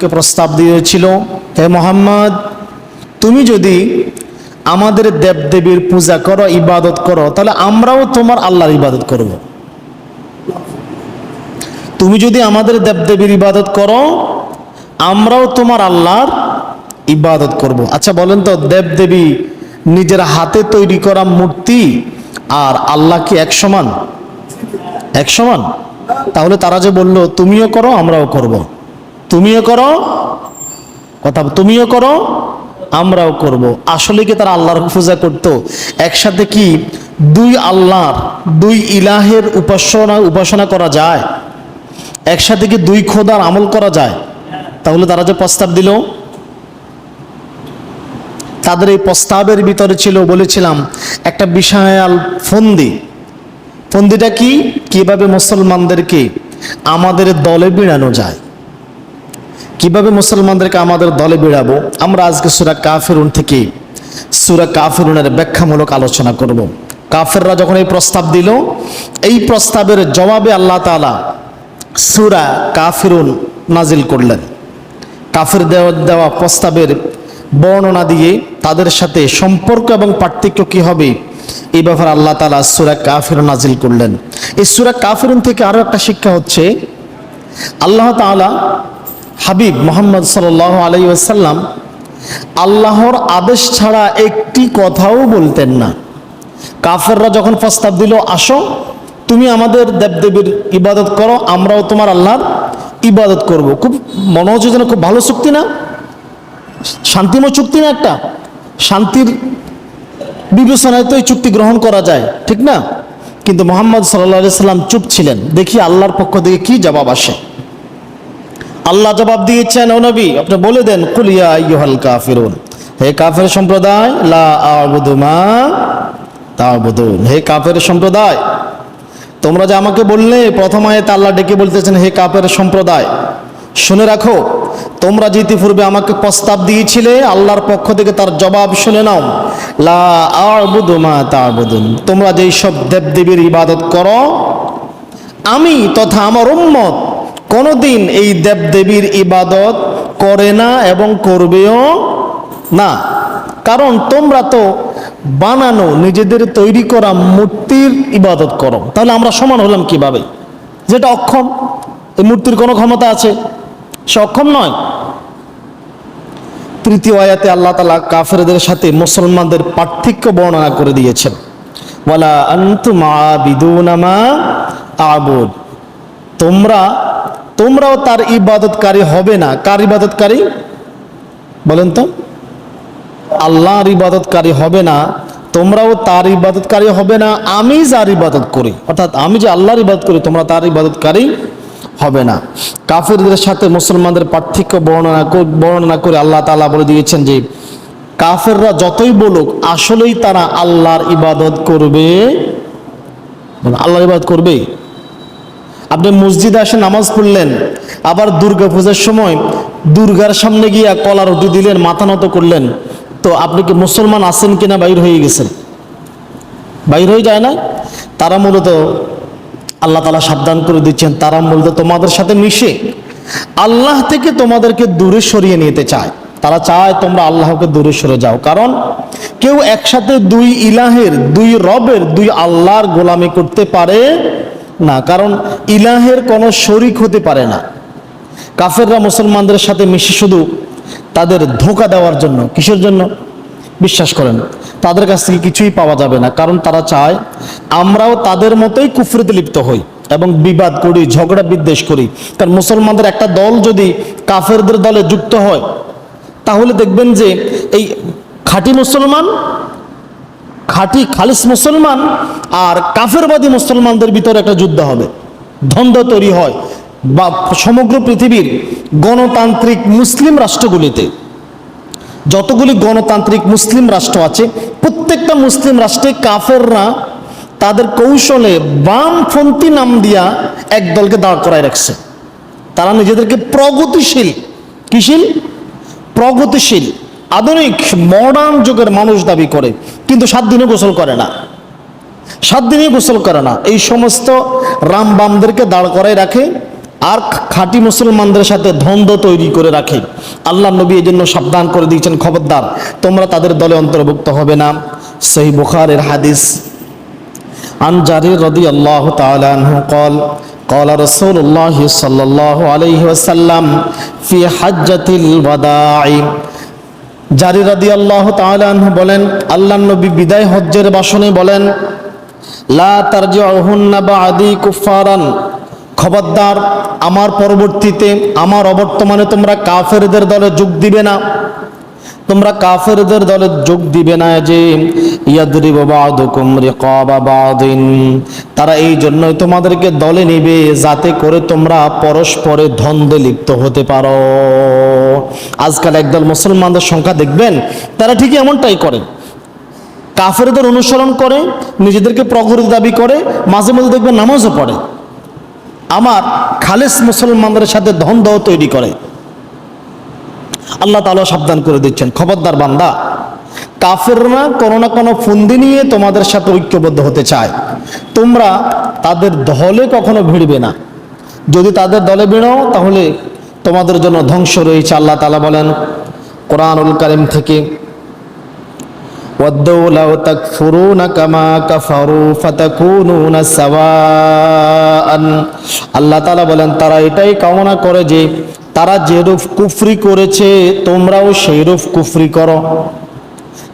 কে প্রস্তাব দিয়েছিল? হে মোহাম্মদ, তুমি যদি আমাদের দেবদেবীর পূজা করো, ইবাদত করো, তাহলে আমরাও তোমার আল্লাহর ইবাদত করব। তুমি যদি আমাদের দেবদেবীর ইবাদত করো, আমরাও তোমার আল্লাহর ইবাদত করব। আচ্ছা বলেন তো, দেবদেবী নিজের হাতে তৈরি করা মূর্তি আর আল্লাহ কি এক সমান? এক সমান? তাহলে তারা যে বলল, তুমিও করো, আমরাও করব। তুমিও করো, কথা তুমিও করো, আমরাও করব। আসলে কি তারা আল্লাহর পূজা করতো? একসাথে কি দুই আল্লাহর, দুই ইলাহের উপাসনা উপাসনা করা যায়? একসাথে কি দুই খোদার আমল করা যায়? তাহলে তারা যে প্রস্তাব দিল, তাদের এই প্রস্তাবের ভিতরে ছিল, বলেছিলাম, একটা বিশাল ফন্দি। ফন্দিটা কি? কীভাবে মুসলমানদেরকে আমাদের দলে বিড়ানো যায়? কীভাবে মুসলমানদেরকে আমাদের দলে বিড়াবো? আমরা আজকে সুরা কাফেরুন থেকে সুরা কাফেরুনের ব্যাখ্যামূলক আলোচনা করব। কাফেররা যখন এই প্রস্তাব দিল, এই প্রস্তাবের জবাবে আল্লাহ তাআলা সুরা কাফেরুন নাজিল করলেন। কাফের দেওয়া দেওয়া প্রস্তাবের বর্ণনা দিয়ে তাদের সাথে সম্পর্ক এবং পার্থক্য কি হবে, এই ব্যাপারে আল্লাহ তালা সুরা কাফির নাজিল করলেন। এই সুরা কাফিরুন থেকে আরও একটা শিক্ষা হচ্ছে, আল্লাহ তাআলা হাবিব মোহাম্মদ সাল আলাই আসাল্লাম আল্লাহর আদেশ ছাড়া একটি কথাও বলতেন না। কাফেররা যখন প্রস্তাব দিল, আসো, তুমি আমাদের দেবদেবীর ইবাদত করো, আমরাও তোমার আল্লাহর ইবাদত করব। খুব মনে হচ্ছে যেন খুব ভালো চুক্তি না? শান্তিময় চুক্তি না একটা? শান্তির বিবেচনায় তো এই চুক্তি গ্রহণ করা যায়, ঠিক না? কিন্তু মোহাম্মদ সাল্লা সাল্লাম চুপ ছিলেন। দেখি আল্লাহর পক্ষ থেকে কি জবাব আসে। আল্লাহ জবাব দিয়েছেন, ও নবী, আপনি বলে দেন কুলিয়া ইয়ুহাল কাফিরুন হে কাফের সম্প্রদায়, লা আবুদু মা তাবুদুন হে কাফের সম্প্রদায়, তোমরা যে আমাকে বললে, প্রথম আয়াতে আল্লাহ ডেকে বলতেছেন, হে কাফের সম্প্রদায়, শুনে রাখো, তোমরা যে ইতিপূর্বে আমাকে প্রস্তাব দিয়েছিলে, আল্লাহর পক্ষ থেকে তার জবাব শুনে নাও লা আবুদু মা তাবুদুন তোমরা যেই সব দেবদেবীর ইবাদত করো, আমি তথা আমার উম্মত কোনোদিন এই দেবদেবীর ইবাদত করে না এবং করবেও না। কারণ তোমরা তো বানানো, নিজেদের তৈরি করা মূর্তির ইবাদত করো। তাহলে আমরা সমান হলাম কীভাবে? যেটা অক্ষম। এই মূর্তির কোনো ক্ষমতা আছে? সে অক্ষম নয়। তৃতীয় আয়াতে আল্লাহ তালা কাফেরদের সাথে মুসলমানদের পার্থক্য বর্ণনা করে দিয়েছেন। আন্তুম আবিদুনা মা আবুদ। তোমরা তোমরাও তার ইবাদতকারী হবে না। কার ইবাদতকারী? বলেন তো। আল্লাহর ইবাদতকারী হবে না, তোমরাও তার ইবাদতকারী হবে না, আমি যার ইবাদত করি। অর্থাৎ আমি যে আল্লাহর ইবাদত করি, তোমরা তার ইবাদতকারী হবে না। কাফেরদের সাথে মুসলমানদের পার্থক্য বর্ণনা বর্ণনা করে আল্লাহ তাআলা বলে দিয়েছেন যে, কাফেররা যতই বলুক, আসলেই তারা আল্লাহর ইবাদত করবে। আল্লাহর ইবাদত করবে? আপনি মসজিদে আসে নামাজ পড়লেন, আবার দুর্গা পূজার সময় দুর্গার সামনে গিয়া কলা রুটি দিলেন, মাথা নত করলেন, তো আপনি কি মুসলমান আছেন কিনা বাইর হয়ে গেছেন? বাইর হয়ে যায় না তারা মূলত আল্লাহ তালা সাবধান করে দিচ্ছেন, তারা মূলত তোমাদের সাথে মিশে আল্লাহ থেকে তোমাদেরকে দূরে সরিয়ে নিতে চায়। তারা চায় তোমরা আল্লাহকে দূরে সরে যাও, কারণ কেউ একসাথে দুই ইলাহের, দুই রবের, দুই আল্লাহর গোলামি করতে পারে না, কারণ ইলাহের কোনো শরিক হতে পারে না। কাফেররা মুসলমানদের সাথে মিশে শুধু তাদের ধোকা দেওয়ার জন্য, কিসের জন্য? বিশ্বাস করেন, তাদের কাছ থেকে কিছুই পাওয়া যাবে না, কারণ তারা চায় আমরাও তাদের মতোই কুফরিতে লিপ্ত হই এবং বিবাদ করি, ঝগড়া বিদ্বেষ করি। কারণ মুসলমানদের একটা দল যদি কাফেরদের দলে যুক্ত হয়, তাহলে দেখবেন যে এই খাঁটি মুসলমান খাঁটি খালিস মুসলমান আর কাফেরবাদী মুসলমানদের ভিতরে একটা যুদ্ধ হবে। দ্বন্দ্ব তৈরি হয় বা সমগ্র পৃথিবীর গণতান্ত্রিক মুসলিম রাষ্ট্রগুলিতে। যতগুলি গণতান্ত্রিক মুসলিম রাষ্ট্র আছে, প্রত্যেকটা মুসলিম রাষ্ট্রে কাফেররা তাদের কৌশলে বামপন্থী নাম দিয়া এক দলকে দাঁড় করায় রাখছে। তারা নিজেদেরকে প্রগতিশীল। কিশীল প্রগতিশীল। আধুনিক মডার্ন যুগের মানুষ দাবি করে কিন্তু সাত দিনে গোসল করে না সাত দিনে গোসল করে না এই সমস্ত রাম বামদেরকে দাঁড় করায় রাখে আর খাঁটি মুসলমানদের সাথে দ্বন্দ্ব তৈরি করে রাখে আল্লাহ নবী এই জন্য সাবধান করে দিয়েছেন খবরদার তোমরা তাদের দলে অন্তর্ভুক্ত হবে না সেই বুখারের হাদিস عن جرير رضي الله تعالى عنه قال قال رسول الله صلى الله عليه وسلم في حجة الوداع জারি রাদি আল্লাহ তাআলাহু বলেন আল্লাহ নবী বিদায় হজ্জের বাসনে বলেন, লা তারজিউহুন্না বাদি কুফারান খবরদার, আমার পরবর্তীতে, আমার অবর্তমানে তোমরা কাফেরদের দলে যোগ দিবে না। তোমরা কাফেরদের দলে যোগ দিবে না যে ইয়াদরিব বাদুকুম রিকাবা বাদিন। তারা এই জন্যই তোমাদেরকে দলে নিবে যাতে করে তোমরা পরস্পরে দ্বন্দ্বে লিপ্ত হতে পারো। আজকাল একদল মুসলমানদের সংখ্যা দেখবেন, তারা ঠিকই এমনটাই করে। কাফেরদের অনুসরণ করে, নিজেদেরকে প্রগতি দাবি করে, মাঝে মাঝে দেখবেন নামাজও পড়ে। আমার খালেস মুসলমানদের সাথে দ্বন্দ্ব তৈরি করে। আল্লাহ তাআলা সাবধান করে দিচ্ছেন খবরদার বান্দা কাফেররা কোনো না কোনো ফন্দি নিয়ে তোমাদের সাথে ঐক্যবদ্ধ হতে চায় তোমরা তাদের দলে কখনো ভিড়বে না যদি তাদের দলে ভিড়ো তাহলে তোমাদের জন্য ধ্বংস রয়েছে আল্লাহ তাআলা বলেন কোরআনুল কারিম থেকে وَدُّوا لَوْ تَكْفُرُونَ كَمَا كَفَرُوا فَتَكُونُونَ سَوَاءً আল্লাহ তাআলা বলেন তারা এটাই কামনা করে যে তারা যেরূপ কুফরি করেছে, তোমরাও সেইরূপ কুফরি করো।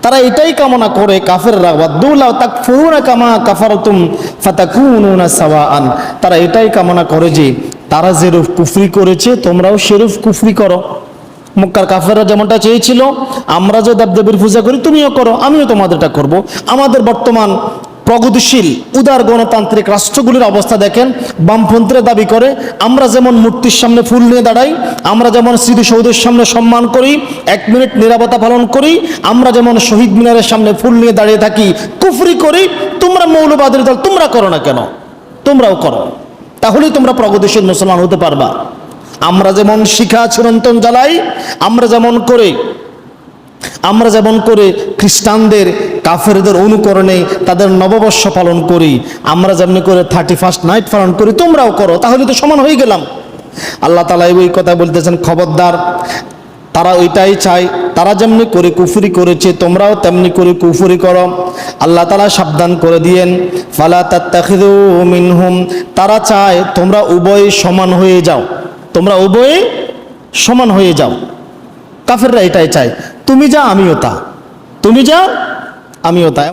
তারা এটাই কামনা করে কাফেররা ওয়াদ্দুলা তাকফুরুনা কামা কাফারতুম ফাতাকুনুনা সাওয়াআন। তারা এটাই কামনা করে যে, তারা যেরূপ কুফরি করেছে, তোমরাও সেরূপ কুফরি করো। মক্কার কাফেররা যেমনটা চেয়েছিল, আমরা যে দেবদেবীর পূজা করি, তুমিও করো, আমিও তোমাদেরটা করব। আমাদের বর্তমান প্রগতিশীল, উদার গণতান্ত্রিক রাষ্ট্রগুলির অবস্থা দেখেন। বামপন্থীরা দাবি করে, আমরা যেমন মূর্তির সামনে ফুল নিয়ে দাঁড়াই, আমরা যেমন স্মৃতিসৌধের সামনে সম্মান করি, এক মিনিট নিরাপত্তা পালন করি, আমরা যেমন শহীদ মিনারের সামনে ফুল নিয়ে দাঁড়িয়ে থাকি, কুফরি করি, তোমরা মৌলবাদের দল, তোমরা করো না কেন? তোমরাও করো। তাহলেই তোমরা প্রগতিশীল মুসলমান হতে পারবা। আমরা যেমন শিখা চিরন্তন জ্বালাই, আমরা যেমন করে আমরা যেমন করে খ্রিস্টানদের, কাফেরদের অনুকরণে তাদের নববর্ষ পালন করি, আমরা যেমনি করে থার্টি ফার্স্ট নাইট পালন করি, তোমরাও করো, তাহলে তো সমান হয়ে গেলাম। আল্লাহ তালা ওই কথা বলতেছেন, খবরদার, তারা ওইটাই চায়, তারা যেমনি করে কুফুরি করেছে, তোমরাও তেমনি করে কুফুরি করো। আল্লাহ তালা সাবধান করে দিয়েন, ফালা তাত্তাখিদু মিনহুম, তারা চায় তোমরা উভয়ে সমান হয়ে যাও, তোমরা উভয়ে সমান হয়ে যাও। কাফেররা এটাই চায়। তুমি যা আমিও তা। তুমি যা আমিও তা